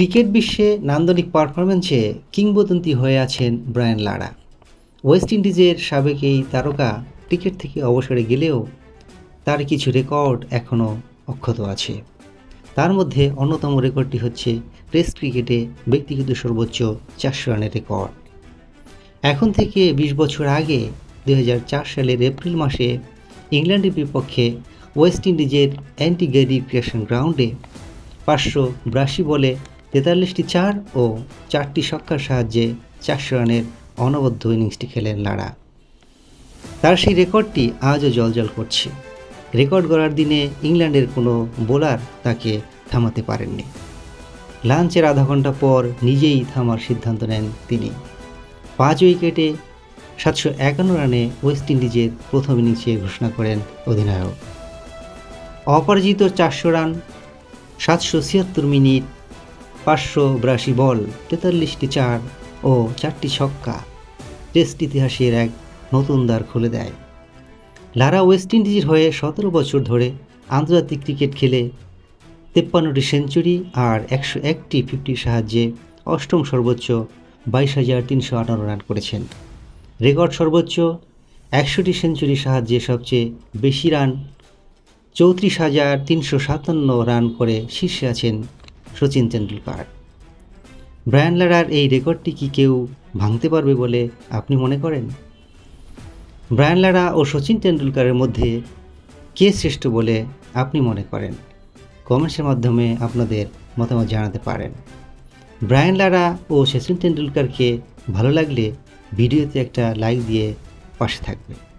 Cricket বিশ্বে নান্দনিক পারফরমেন্সে কিংবদন্তি হয়ে আছেন ব্রায়ান লারা। ওয়েস্ট ইন্ডিজের সাবেক এই তারকা ক্রিকেট থেকে অবসরে গেলেও তার কিছু রেকর্ড এখনও অক্ষত আছে। তার মধ্যে অন্যতম রেকর্ডটি হচ্ছে টেস্ট ক্রিকেটে ব্যক্তিগত সর্বোচ্চ চারশো রানের রেকর্ড। এখন থেকে ২০ বছর আগে দু হাজার চার সালের এপ্রিল মাসে ইংল্যান্ডের বিপক্ষে ওয়েস্ট ইন্ডিজের অ্যান্টিগ্যারি ক্রিয়েশন গ্রাউন্ডে পাঁচশো বিরাশি বলে তেতাল্লিশটি চার ও চারটি ছক্কার সাহায্যে চারশো রানের অনবদ্য ইনিংসটি খেলেন লারা। তার সেই রেকর্ডটি আজও জলজল করছে। রেকর্ড গড়ার দিনে ইংল্যান্ডের কোনো বোলার তাকে থামাতে পারেননি। লাঞ্চের আধা ঘণ্টা পর নিজেই থামার সিদ্ধান্ত নেন তিনি। পাঁচ উইকেটে সাতশো একান্ন রানে ওয়েস্ট ইন্ডিজের প্রথম ইনিংসে ঘোষণা করেন অধিনায়ক। অপরাজিত চারশো রান, সাতশো ছিয়াত্তর মিনিট পাঁচশো বিরাশি বল, তেতাল্লিশটি চার ও চারটি ছক্কা। টেস্ট ইতিহাসের এক নতুন দ্বার খুলে দেয়। লারা ওয়েস্ট ইন্ডিজের হয়ে সতেরো বছর ধরে আন্তর্জাতিক ক্রিকেট খেলে তেপ্পান্নটি সেঞ্চুরি আর একশো একটি ফিফটির সাহায্যে অষ্টম সর্বোচ্চ বাইশ হাজার তিনশো আটান্ন রান করেছেন। রেকর্ড সর্বোচ্চ একশোটি সেঞ্চুরির সাহায্যে সবচেয়ে বেশি রান, চৌত্রিশ হাজার তিনশো সাতান্ন রান করে শীর্ষে আছেন সচিন তেন্ডুলকার। ব্রায়ান লারার এই রেকর্ডটি কি কেউ ভাঙতে পারবে বলে আপনি মনে করেন? ব্রায়ান লারা ও শচীন তেন্ডুলকারের মধ্যে কে শ্রেষ্ঠ বলে আপনি মনে করেন? কমেন্টসের মাধ্যমে আপনাদের মতামত জানাতে পারেন। ব্রায়ান লারা ও শচীন তেন্ডুলকারকে ভালো লাগলে ভিডিওতে একটা লাইক দিয়ে পাশে থাকবে